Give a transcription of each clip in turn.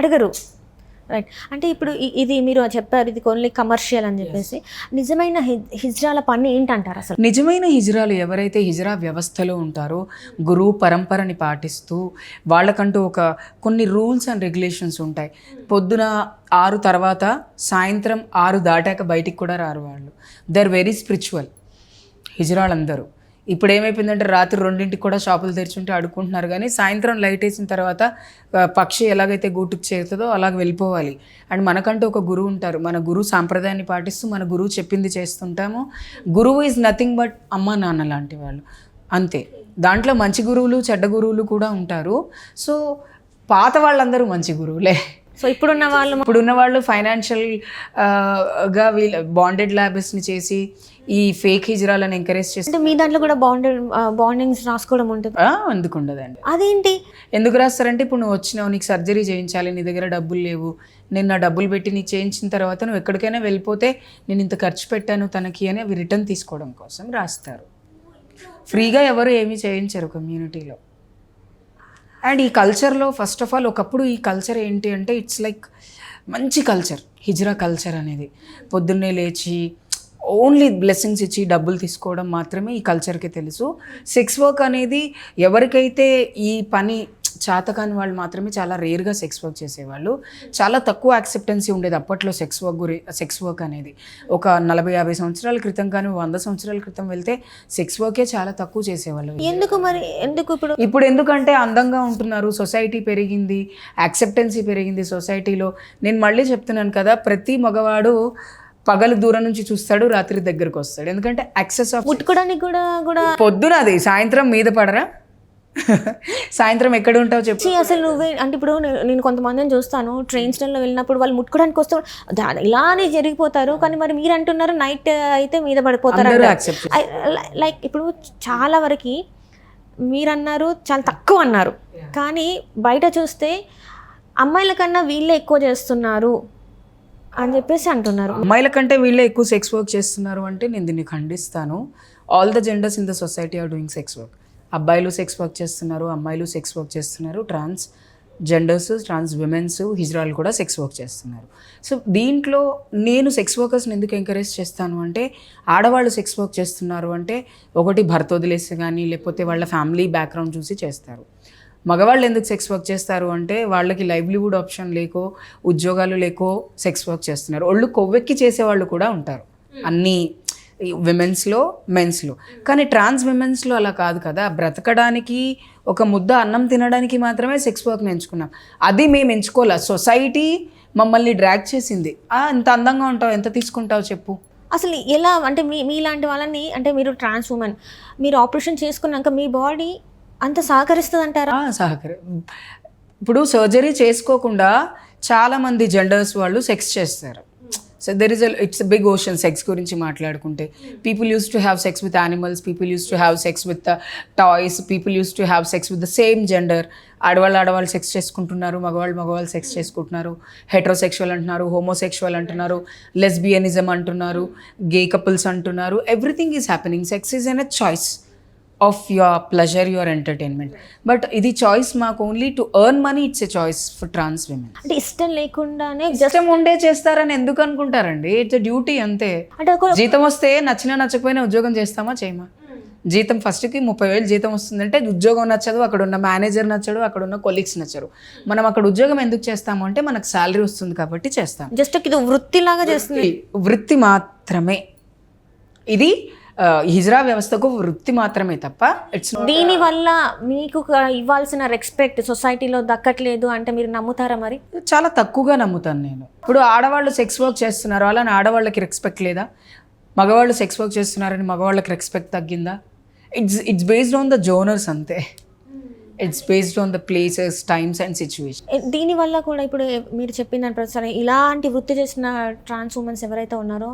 అడగరు. రైట్ అంటే ఇప్పుడు ఇది మీరు చెప్పారు ఇది ఓన్లీ కమర్షియల్ అని చెప్పేసి. నిజమైన హిజ్రాల పని ఏంటంటారు అసలు? నిజమైన హిజ్రాలు ఎవరైతే హిజ్రా వ్యవస్థలో ఉంటారో గురువు పరంపరని పాటిస్తూ వాళ్ళకంటూ ఒక కొన్ని రూల్స్ అండ్ రెగ్యులేషన్స్ ఉంటాయి. పొద్దున ఆరు తర్వాత సాయంత్రం ఆరు దాటాక బయటికి కూడా రారు వాళ్ళు. దే ఆర్ వెరీ స్పిరిచువల్ హిజ్రాలందరూ. ఇప్పుడు ఏమైపోయిందంటే రాత్రి రెండింటికి కూడా షాపులు తెరిచుంటే అడుక్కుంటున్నారు కానీ సాయంత్రం లైట్ వేసిన తర్వాత పక్షి ఎలాగైతే గూటుకు చేరుతుందో అలాగ వెళ్ళిపోవాలి. అండ్ మనకంటూ ఒక గురువు ఉంటారు. మన గురువు సాంప్రదాయాన్ని పాటిస్తూ మన గురువు చెప్పింది చేస్తుంటాము. గురువు ఈజ్ నథింగ్ బట్ అమ్మ నాన్న లాంటి వాళ్ళు. అంతే. దాంట్లో మంచి గురువులు చెడ్డ గురువులు కూడా ఉంటారు. సో పాత వాళ్ళందరూ మంచి గురువులే. సో ఇప్పుడున్న వాళ్ళు ఇప్పుడున్న వాళ్ళు ఫైనాన్షియల్గా వీళ్ళ బాండెడ్ ల్యాబ్స్ని చేసి ఈ ఫేక్ హిజ్రాలను ఎంకరేజ్ చేసి అంటే మీ దాంట్లో కూడా బాండెడ్ బాండింగ్స్ రాసుకోవడం ఉంటుంది. ఎందుకు ఉండదండి. అదేంటి? ఎందుకు రాస్తారంటే ఇప్పుడు నువ్వు వచ్చినావు నీకు సర్జరీ చేయించాలి నీ దగ్గర డబ్బులు లేవు నేను నా డబ్బులు పెట్టి నీకు చేయించిన తర్వాత నువ్వు ఎక్కడికైనా వెళ్ళిపోతే నేను ఇంత ఖర్చు పెట్టాను తనకి అని అవి రిటర్న్ తీసుకోవడం కోసం రాస్తారు. ఫ్రీగా ఎవరు ఏమీ చేయించరు కమ్యూనిటీలో అండ్ ఈ కల్చర్లో ఫస్ట్ ఆఫ్ ఆల్ ఒకప్పుడు ఈ కల్చర్ ఏంటి అంటే ఇట్స్ లైక్ మంచి కల్చర్ హిజ్రా కల్చర్ అనేది. పొద్దున్నే లేచి ఓన్లీ బ్లెస్సింగ్స్ ఇచ్చి డబ్బులు తీసుకోవడం మాత్రమే ఈ కల్చర్కి తెలుసు. సెక్స్ వర్క్ అనేది ఎవరికైతే ఈ పని చాతకాని వాళ్ళు మాత్రమే చాలా రేర్గా సెక్స్ వర్క్ చేసేవాళ్ళు. చాలా తక్కువ యాక్సెప్టెన్సీ ఉండేది అప్పట్లో సెక్స్ వర్క్ గురి సెక్స్ వర్క్ అనేది. ఒక నలభై యాభై సంవత్సరాల క్రితం కానీ వంద సంవత్సరాల క్రితం వెళ్తే సెక్స్ వర్కే చాలా తక్కువ చేసేవాళ్ళు. ఎందుకు మరి? ఎందుకు ఇప్పుడు? ఇప్పుడు ఎందుకంటే అందంగా ఉంటున్నారు సొసైటీ పెరిగింది యాక్సెప్టెన్సీ పెరిగింది సొసైటీలో. నేను మళ్ళీ చెప్తున్నాను కదా ప్రతి మగవాడు పగలు దూరం నుంచి చూస్తాడు రాత్రి దగ్గరకు వస్తాడు. ఎందుకంటే యాక్సెస్ ఆఫ్ ముట్టుకోవడానికి కూడా కూడా పొద్దున అది సాయంత్రం మీద పడరా? సాయంత్రం ఎక్కడ ఉంటావు చెప్పు. అసలు నువ్వే అంటే ఇప్పుడు నేను- నేను కొంతమందిని చూస్తాను ట్రైన్ స్టేషన్లో వెళ్ళినప్పుడు వాళ్ళు ముట్టుకోవడానికి వస్తూ దా- ఇలానే జరిగిపోతారు కానీ మరి మీరు అంటున్నారు నైట్ అయితే మీద పడిపోతారు లైక్ ఇప్పుడు చాలా వరకు మీరు అన్నారు చాలా తక్కువ అన్నారు. కానీ బయట చూస్తే అమ్మాయిల కన్నా వీళ్ళే ఎక్కువ చేస్తున్నారు అని చెప్పేసి అంటున్నారు. అమ్మాయిల కంటే వీళ్ళే ఎక్కువ సెక్స్ వర్క్ చేస్తున్నారు అంటే నేను దీన్ని ఖండిస్తాను. All the genders in the society are doing sex work అబ్బాయిలు సెక్స్ వర్క్ చేస్తున్నారు అమ్మాయిలు సెక్స్ వర్క్ చేస్తున్నారు ట్రాన్స్ జెండర్స్ ట్రాన్స్ విమెన్స్ హిజ్రాలు కూడా సెక్స్ వర్క్ చేస్తున్నారు. సో దీంట్లో నేను సెక్స్ వర్కర్స్ని ఎందుకు ఎంకరేజ్ చేస్తాను అంటే ఆడవాళ్ళు సెక్స్ వర్క్ చేస్తున్నారు అంటే ఒకటి భర్త వదిలేసి కానీ లేకపోతే వాళ్ళ ఫ్యామిలీ బ్యాక్గ్రౌండ్ చూసి చేస్తారు. మగవాళ్ళు ఎందుకు సెక్స్ వర్క్ చేస్తారు అంటే వాళ్ళకి లైవ్లీవుడ్ ఆప్షన్ లేకో ఉద్యోగాలు లేకో సెక్స్ వర్క్ చేస్తున్నారు. ఒళ్ళు కొవ్వెక్కి చేసేవాళ్ళు కూడా ఉంటారు. అన్నీ విమెన్స్లో మెన్స్లో. కానీ ట్రాన్స్ విమెన్స్లో అలా కాదు కదా. బ్రతకడానికి ఒక ముద్ద అన్నం తినడానికి మాత్రమే సెక్స్ వర్క్ని ఎంచుకున్నాం అది మేము ఎంచుకోలే. సొసైటీ మమ్మల్ని డ్రాగ్ చేసింది. ఎంత అందంగా ఉంటావు ఎంత తీసుకుంటావు చెప్పు. అసలు ఎలా అంటే మీ మీలాంటి వాళ్ళని అంటే మీరు ట్రాన్స్ ఉమెన్ మీరు ఆపరేషన్ చేసుకున్నాక మీ బాడీ అంత సహకరిస్తుంది అంటారా సహకరి ఇప్పుడు సర్జరీ చేసుకోకుండా చాలామంది జెండర్స్ వాళ్ళు సెక్స్ చేస్తారు. So there is it's big ocean sex గురించి మాట్లాడుకుంటే. People used to have sex with animals people used to have sex with toys people used to have sex with the same gender ఆడవాళ్ళు ఆడవాళ్ళు sex చేసుకుంటున్నారు మగవాళ్ళు మగవాళ్ళు sex చేసుకుంటున్నారు. Heterosexual అంటున్నారు homosexual అంటున్నారు లెస్బియనిజం అంటున్నారు గే కపుల్స్ అంటున్నారు. Everything is happening sex is an a choice of your pleasure your entertainment but ఇది చాయిస్ మాకు only to earn money it's a choice for trans women అంటే ఇష్టం లేకుండానే ఇష్టం ఉండే చేస్తారని ఎందుకు అనుకుంటారండి? ఇట్స్ డ్యూటీ అంతే. అంటే జీతం వస్తే నచ్చినా నచ్చకపోయినా ఉద్యోగం చేస్తామా? చేయమా? జీతం ఫస్ట్కి ముప్పై వేలు జీతం వస్తుందంటే ఉద్యోగం నచ్చదు అక్కడ ఉన్న మేనేజర్ నచ్చడు అక్కడ ఉన్న కొలీగ్స్ నచ్చరు. మనం అక్కడ ఉద్యోగం ఎందుకు చేస్తాము అంటే మనకు శాలరీ వస్తుంది కాబట్టి చేస్తాం. జస్ట్ ఇది వృత్తిలాగా చేస్తుంది. వృత్తి- మాత్రమే. ఇది హిజ్రా వ్యవస్థకు వృత్తి మాత్రమే తప్ప ఇట్స్ దీని వల్ల మీకు ఇవ్వాల్సిన రెస్పెక్ట్ సొసైటీలో దక్కట్లేదు అంటే మీరు నమ్ముతారా మరి? చాలా తక్కువగా నమ్ముతాను నేను. ఇప్పుడు ఆడవాళ్ళు సెక్స్ వర్క్ చేస్తున్నారు అలానే ఆడవాళ్ళకి రెస్పెక్ట్ లేదా? మగవాళ్ళు సెక్స్ వర్క్ చేస్తున్నారని మగవాళ్ళకి రెస్పెక్ట్ తగ్గిందా? It's it's based on the genres అంతే. It's based on the places times and situation దీని వల్ల కూడా ఇప్పుడు మీరు చెప్పిన దాని ప్రకారం ఇలాంటి వృత్తి చేసిన ట్రాన్స్ ఉమెన్స్ ఎవరైతే ఉన్నారో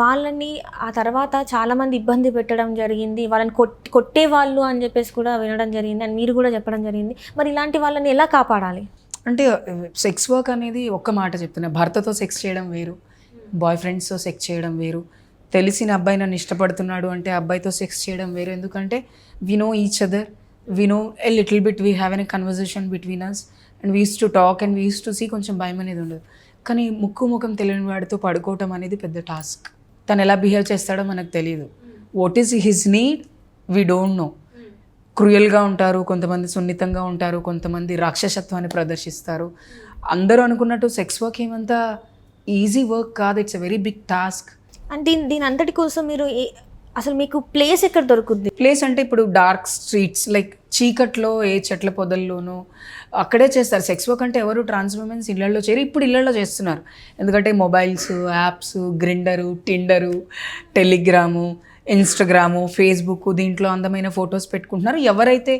వాళ్ళని ఆ తర్వాత చాలా మంది ఇబ్బంది పెట్టడం జరిగింది వాళ్ళని కొట్ కొట్టే వాళ్ళు అని చెప్పేసి కూడా వినడం జరిగింది అని మీరు కూడా చెప్పడం జరిగింది. మరి ఇలాంటి వాళ్ళని ఎలా కాపాడాలి? అంటే సెక్స్ వర్క్ అనేది ఒక్క మాట చెప్తున్నా. భర్తతో సెక్స్ చేయడం వేరు బాయ్ ఫ్రెండ్స్తో సెక్స్ చేయడం వేరు. తెలిసిన అబ్బాయి నన్ను ఇష్టపడుతున్నాడు అంటే అబ్బాయితో సెక్స్ చేయడం వేరు. ఎందుకంటే we know each other we know a little bit we have an conversation between us and we's to talk and we's to see కొంచెం భయం అనేది ఉండదు. కానీ ముక్కు ముఖం తెలియని వాడితో పడుకోవటం అనేది పెద్ద టాస్క్ తను ఎలా బిహేవ్ చేస్తాడో మనకు తెలియదు. What is his need we don't know క్రూయల్గా ఉంటారు కొంతమంది సున్నితంగా ఉంటారు కొంతమంది రాక్షసత్వాన్ని ప్రదర్శిస్తారు. అందరూ అనుకున్నట్టు సెక్స్ వర్క్ ఏమంతా ఈజీ వర్క్ కాదు. It's a very big task and దీని దీని అంతటి కోసం మీరు ఏ- అసలు మీకు ప్లేస్ ఎక్కడ దొరుకుద్ది ప్లేస్ అంటే ఇప్పుడు డార్క్ స్ట్రీట్స్ లైక్ చీకట్లో ఏ చెట్ల పొదల్లోనూ అక్కడే చేస్తారు. సెక్స్ వర్క్ అంటే ఎవరు ట్రాన్స్ ఉమెన్స్ ఇళ్ళలో చేరి ఇప్పుడు ఇళ్ళలో చేస్తున్నారు. ఎందుకంటే mobiles apps Grindr Tinder Telegram Instagram Facebook దీంట్లో అందమైన ఫొటోస్ పెట్టుకుంటున్నారు. ఎవరైతే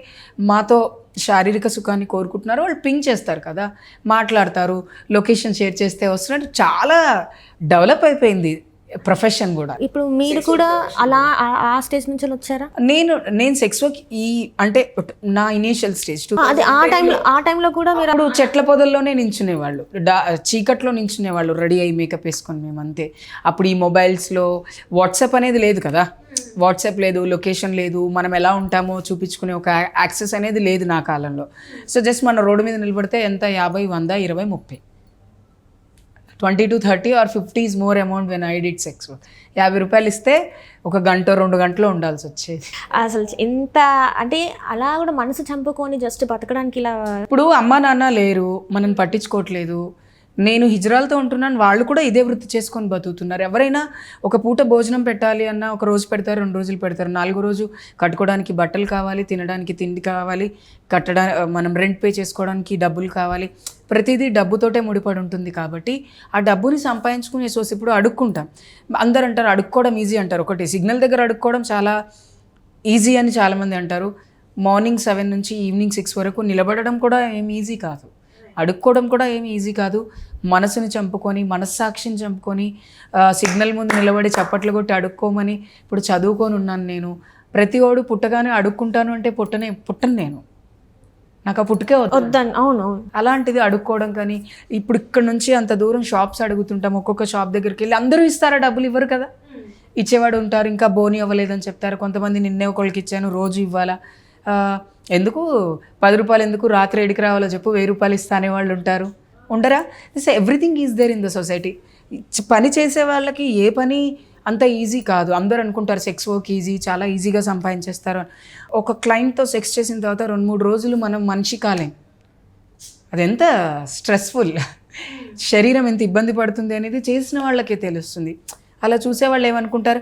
మాతో శారీరక సుఖాన్ని కోరుకుంటున్నారో వాళ్ళు పింక్ చేస్తారు కదా. మాట్లాడతారు లొకేషన్ షేర్ చేస్తే వస్తున్నట్టు చాలా డెవలప్ అయిపోయింది. ప్రొఫెషన్ కూడా. ఇప్పుడు మీరు కూడా అలా ఆ- స్టేజ్ నుంచి వచ్చారా? నేను నేను సెక్స్ వర్క్ ఈ అంటే నా ఇనీషియల్ స్టేజ్ టూ అదే ఆ టైంలో ఆ టైంలో కూడా మీరు అప్పుడు చెట్ల పొదల్లోనే నించునేవాళ్ళు. చీకట్లో నించునేవాళ్ళు రెడీ అయ్యి మేకప్ వేసుకొని మేము అంతే. అప్పుడు ఈ మొబైల్స్లో వాట్సాప్ అనేది లేదు కదా. వాట్సాప్ లేదు లొకేషన్ లేదు మనం ఎలా ఉంటామో చూపించుకునే ఒక యాక్సెస్ అనేది లేదు నా కాలంలో. సో జస్ట్ మన రోడ్డు మీద నిలబడితే ఎంత? యాభై వంద ఇరవై ముప్పై. Twenty to thirty or fifty is more amount when I did sex యాభై రూపాయలు ఇస్తే ఒక గంట రెండు గంటలు ఉండాల్సి వచ్చేది. అసలు ఎంత అంటే అలా కూడా మనసు చంపుకొని జస్ట్ బతకడానికి ఇలా ఇప్పుడు అమ్మా నాన్న లేరు మనం పట్టించుకోవట్లేదు నేను హిజ్రాలతో ఉంటున్నాను వాళ్ళు కూడా ఇదే వృత్తి చేసుకొని బతుకుతున్నారు. ఎవరైనా ఒక పూట భోజనం పెట్టాలి అన్న ఒక రోజు పెడతారు రెండు రోజులు పెడతారు. నాలుగో రోజు కట్టుకోవడానికి బట్టలు కావాలి తినడానికి తిండి కావాలి కట్టడానికి మనం రెంట్ పే చేసుకోవడానికి డబ్బులు కావాలి. ప్రతిదీ డబ్బుతోటే ముడిపడి ఉంటుంది కాబట్టి ఆ డబ్బుని సంపాదించుకునే సోసి ఇప్పుడు అడుక్కుంటాం. అందరు అంటారు అడుక్కోవడం ఈజీ అంటారు. ఒకటి సిగ్నల్ దగ్గర అడుక్కోవడం చాలా ఈజీ అని చాలామంది అంటారు. మార్నింగ్ సెవెన్ నుంచి ఈవినింగ్ సిక్స్ వరకు నిలబడడం కూడా ఏం ఈజీ కాదు. అడుక్కోవడం కూడా ఏమి ఈజీ కాదు. మనసుని చంపుకొని మనస్సాక్షిని చంపుకొని సిగ్నల్ ముందు నిలబడి చప్పట్లు కొట్టి అడుక్కోమని ఇప్పుడు చదువుకొని ఉన్నాను నేను. ప్రతి ఓడు పుట్టగానే అడుక్కుంటాను అంటే పుట్టనే పుట్టను నేను. నాకు ఆ పుట్టుకే వద్దు. వద్దని అవును అలాంటిది అడుక్కోవడం కానీ ఇప్పుడు ఇక్కడ నుంచి అంత దూరం షాప్స్ అడుగుతుంటాం. ఒక్కొక్క షాప్ దగ్గరికి వెళ్ళి అందరూ ఇస్తారా డబ్బులు? ఇవ్వరు కదా. ఇచ్చేవాడు ఉంటారు. ఇంకా బోని అవ్వలేదని చెప్తారు. కొంతమంది నిన్నే ఒకళ్ళకి ఇచ్చాను రోజు ఇవ్వాలా? ఎందుకు? పది రూపాయలు ఎందుకు? రాత్రి ఎడికి రావాలో చెప్పు వెయ్యి రూపాయలు ఇస్తానే వాళ్ళు ఉంటారు. ఉండరా? This everything is there in the society పని చేసే వాళ్ళకి ఏ పని అంత ఈజీ కాదు. అందరూ అనుకుంటారు సెక్స్ వర్క్ ఈజీ చాలా ఈజీగా సంపాదించేస్తారు. ఒక క్లయింట్తో సెక్స్ చేసిన తర్వాత రెండు మూడు రోజులు మనం మనిషి కాలేం. అదెంత స్ట్రెస్ఫుల్ శరీరం ఎంత ఇబ్బంది పడుతుంది అనేది చేసిన వాళ్ళకే తెలుస్తుంది. అలా చూసే వాళ్ళు ఏమనుకుంటారు?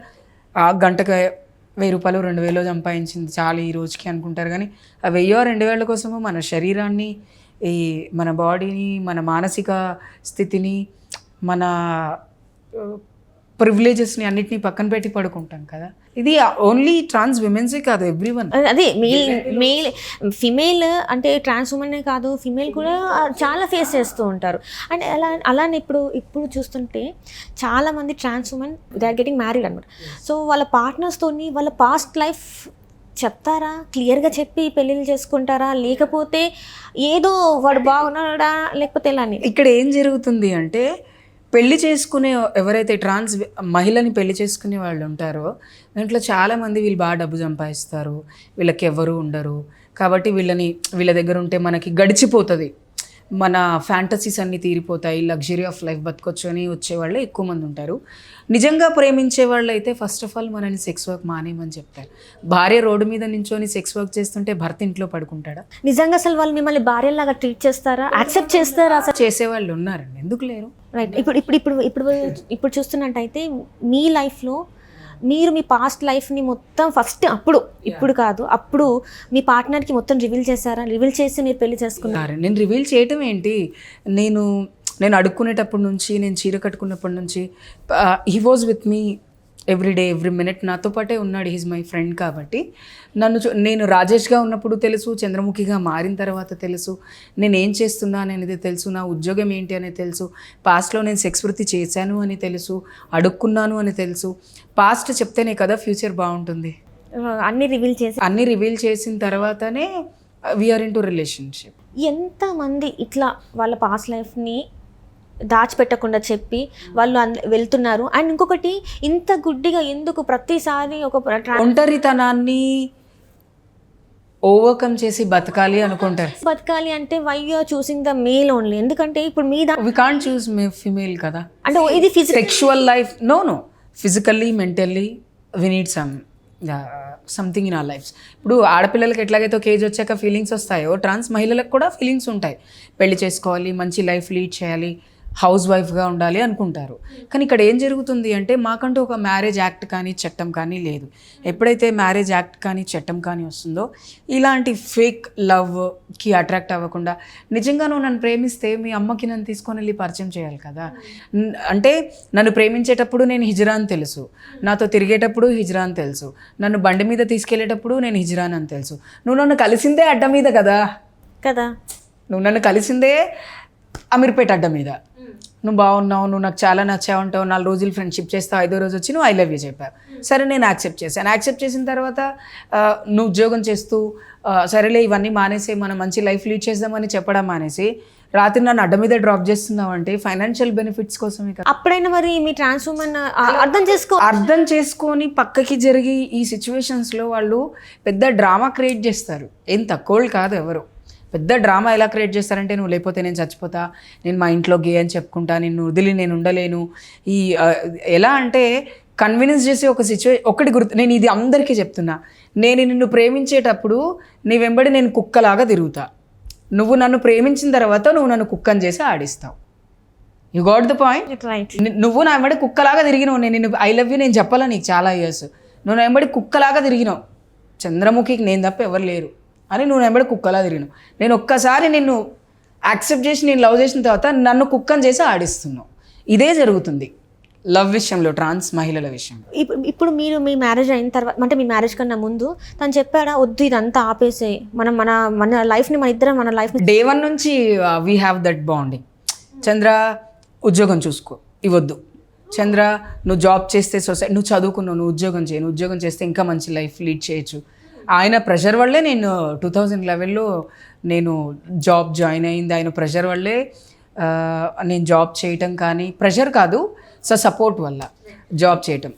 ఆ గంటకు వెయ్యి రూపాయలు రెండు వేలు సంపాదించింది చాలు ఈ రోజుకి అనుకుంటారు. కానీ ఆ వెయ్యో రెండు వేల కోసము మన శరీరాన్ని ఈ మన బాడీని మన మానసిక స్థితిని మన ప్రివిలేజెస్ని అన్నిటినీ పక్కన పెట్టి పడుకుంటాం కదా. ఇది ఓన్లీ ట్రాన్స్ విమెన్సే కాదు ఎవ్రీ వన్ అదే మేల్ మేల్ ఫిమేల్ అంటే ట్రాన్స్ ఉమెనే కాదు ఫిమేల్ కూడా చాలా ఫేస్ చేస్తూ ఉంటారు. అంటే అలా అలానే ఇప్పుడు ఇప్పుడు చూస్తుంటే చాలా మంది trans women they are getting married అనమాట సో వాళ్ళ పార్ట్నర్స్తోని వాళ్ళ పాస్ట్ లైఫ్ చెప్తారా? క్లియర్గా చెప్పి పెళ్ళిళ్ళు చేసుకుంటారా? లేకపోతే ఏదో వాడు బాగున్నాడా? లేకపోతే అని ఇక్కడ ఏం జరుగుతుంది అంటే పెళ్ళి చేసుకునే ఎవరైతే ట్రాన్స్ మహిళని పెళ్ళి చేసుకునే వాళ్ళు ఉంటారో దాంట్లో చాలామంది వీళ్ళు బాగా డబ్బు సంపాదిస్తారు. వీళ్ళకి ఎవరు ఉండరు. కాబట్టి వీళ్ళని వీళ్ళ దగ్గర ఉంటే మనకి గడిచిపోతుంది. మన ఫ్యాంటసీస్ అన్నీ తీరిపోతాయి. లగ్జరీ ఆఫ్ లైఫ్ బతకొచ్చు అని వచ్చేవాళ్ళే ఎక్కువ మంది ఉంటారు. నిజంగా ప్రేమించే వాళ్ళు అయితే ఫస్ట్ ఆఫ్ ఆల్ మనని సెక్స్ వర్క్ మానేయమని చెప్తారు. భార్య రోడ్డు మీద నించొని సెక్స్ వర్క్ చేస్తుంటే భర్త ఇంట్లో పడుకుంటాడా? నిజంగా అసలు వాళ్ళు మిమ్మల్ని భార్యలాగా ట్రీట్ చేస్తారా? యాక్సెప్ట్ చేస్తారా అసలు? చేసేవాళ్ళు ఉన్నారండి. ఎందుకు లేరు? రైట్ ఇప్పుడు ఇప్పుడు ఇప్పుడు ఇప్పుడు ఇప్పుడు చూస్తున్నట్టయితే మీ లైఫ్లో మీరు మీ పాస్ట్ లైఫ్ని మొత్తం ఫస్ట్ అప్పుడు ఇప్పుడు కాదు అప్పుడు మీ పార్ట్నర్కి మొత్తం రివీల్ చేశారా? రివీల్ చేసి మీరు పెళ్ళి చేసుకున్నారు? నేను రివీల్ చేయటం ఏంటి? నేను నేను అడుక్కునేటప్పటి నుంచి నేను చీర కట్టుకున్నప్పటి నుంచి he was with me every day every minute నాతో పాటే ఉన్నాడు హీజ్ మై ఫ్రెండ్ కాబట్టి. నన్ను నేను రాజేష్గా ఉన్నప్పుడు తెలుసు చంద్రముఖిగా మారిన తర్వాత తెలుసు. నేను ఏం చేస్తున్నాను అనేది తెలుసు నా ఉద్యోగం ఏంటి అనేది తెలుసు. పాస్ట్లో నేను సెక్స్ వృత్తి చేశాను అని తెలుసు అడుక్కున్నాను అని తెలుసు. పాస్ట్ చెప్తేనే కదా ఫ్యూచర్ బాగుంటుంది. అన్ని రివీల్ చేసి అన్నీ రివీల్ చేసిన తర్వాతనే వీఆర్ ఇన్ టు రిలేషన్షిప్ ఎంతమంది ఇట్లా వాళ్ళ పాస్ట్ లైఫ్ని దాచిపెట్టకుండా చెప్పి వాళ్ళు వెళ్తున్నారు. అండ్ ఇంకొకటి ఇంత గుడ్డిగా ఎందుకు ప్రతిసారి ఒక ట్రా- ఒంటరితనాన్ని ఓవర్కమ్ చేసి బతకాలి అనుకుంటారు. బతకాలి అంటే why you are choosing the male only ఎందుకంటే ఇప్పుడు మీ దా we can't choose May female కదా. అంటే ఇది sexual life no no physically mentally we need some something in our lives ఇప్పుడు ఆడపిల్లలకి ఎట్లాగైతే ఒక ఏజ్ వచ్చాక ఫీలింగ్స్ వస్తాయో ట్రాన్స్ మహిళలకు కూడా ఫీలింగ్స్ ఉంటాయి. పెళ్ళి చేసుకోవాలి మంచి లైఫ్ లీడ్ చేయాలి హౌస్ వైఫ్గా ఉండాలి అనుకుంటారు. కానీ ఇక్కడ ఏం జరుగుతుంది అంటే మాకంటూ ఒక మ్యారేజ్ యాక్ట్ కానీ చట్టం కానీ లేదు. ఎప్పుడైతే మ్యారేజ్ యాక్ట్ కానీ చట్టం కానీ వస్తుందో ఇలాంటి ఫేక్ లవ్కి అట్రాక్ట్ అవ్వకుండా నిజంగా నువ్వు నన్ను ప్రేమిస్తే మీ అమ్మకి నన్ను తీసుకొని వెళ్ళి పరిచయం చేయాలి కదా. అంటే నన్ను ప్రేమించేటప్పుడు నేను హిజ్రాన్ తెలుసు. నాతో తిరిగేటప్పుడు హిజ్రాన్ తెలుసు. నన్ను బండి మీద తీసుకెళ్ళేటప్పుడు నేను హిజ్రాన్ అని తెలుసు. నువ్వు నన్ను కలిసిందే అడ్డ మీద కదా. కదా. నువ్వు నన్ను కలిసిందే అమీర్పేట అడ్డ మీద. నువ్వు బాగున్నావు నువ్వు నాకు చాలా నచ్చావు ఉంటావు నాలుగు రోజులు ఫ్రెండ్షిప్ చేస్తావు ఐదో రోజు వచ్చి నువ్వు ఐ లవ్ యూ చెప్పావు సరే నేను యాక్సెప్ట్ చేశాను. యాక్సెప్ట్ చేసిన తర్వాత నువ్వు ఉద్యోగం చేస్తూ సరేలే ఇవన్నీ మానేసి మనం మంచి లైఫ్ లీడ్ చేద్దామని చెప్పడం మానేసి రాత్రి నన్ను అడ్డ మీద డ్రాప్ చేస్తున్నావు అంటే ఫైనాన్షియల్ బెనిఫిట్స్ కోసమే కదా అప్పుడైనా మరి మీ ట్రాన్స్ ఉమెన్ అర్థం చేసుకో అర్థం చేసుకొని పక్కకి జరిగి ఈ సిచ్యువేషన్స్లో వాళ్ళు పెద్ద డ్రామా క్రియేట్ చేస్తారు. ఏం తక్కువ కాదు ఎవరు. పెద్ద డ్రామా ఎలా క్రియేట్ చేస్తారంటే నువ్వు లేకపోతే నేను చచ్చిపోతా నేను మా ఇంట్లో గే అని చెప్పుకుంటా నిన్ను వదిలి నేను ఉండలేను. ఈ ఎలా అంటే కన్విన్స్ చేసే ఒక సిచ్యువే ఒకటి గుర్తు నేను ఇది అందరికీ చెప్తున్నా. నేను నిన్ను ప్రేమించేటప్పుడు నీ వెంబడి నేను కుక్కలాగా తిరుగుతా. నువ్వు నన్ను ప్రేమించిన తర్వాత నువ్వు నన్ను కుక్కని చేసి ఆడిస్తావు. యు గాట్ ద పాయింట్ నువ్వు నా వెంబడి కుక్కలాగా తిరిగినావు. నేను నిన్ను ఐ లవ్ యూ నేను చెప్పాలా నీకు చాలా ఇయర్స్ నువ్వు నా వెంబడి కుక్కలాగా తిరిగినావు. చంద్రముఖికి నేను తప్ప ఎవరు లేరు. అని నువ్వు వెంబడి కుక్కలా తిరిగినావు. నేను ఒక్కసారి నిన్ను యాక్సెప్ట్ చేసి నేను లవ్ చేసిన తర్వాత నన్ను కుక్కని చేసి ఆడిస్తున్నావు. ఇదే జరుగుతుంది లవ్ విషయంలో ట్రాన్స్ మహిళల విషయం ఇప్పుడు ఇప్పుడు మీరు మీ మ్యారేజ్ అయిన తర్వాత అంటే మీ మ్యారేజ్ కన్నా ముందు తను చెప్పాడా వద్దు ఇదంతా ఆపేసే. మనం మన మన లైఫ్ని మన ఇద్దరం మన లైఫ్ని డే వన్ నుంచి we have that bonding Chandra ఉద్యోగం చూసుకో. ఇవ్వద్దు. చంద్ర నువ్వు జాబ్ చేస్తే సొసైటీ నువ్వు చదువుకున్నావు నువ్వు ఉద్యోగం చేయి. నువ్వు ఉద్యోగం చేస్తే ఇంకా మంచి లైఫ్ లీడ్ చేయొచ్చు. ఆయన ప్రెషర్ వల్లే నేను టూ థౌజండ్ లెవెన్లో నేను జాబ్ జాయిన్ అయింది. ఆయన ప్రెషర్ వల్లే నేను జాబ్ చేయటం కానీ ప్రెషర్ కాదు సో సపోర్ట్ వల్ల జాబ్ చేయటం.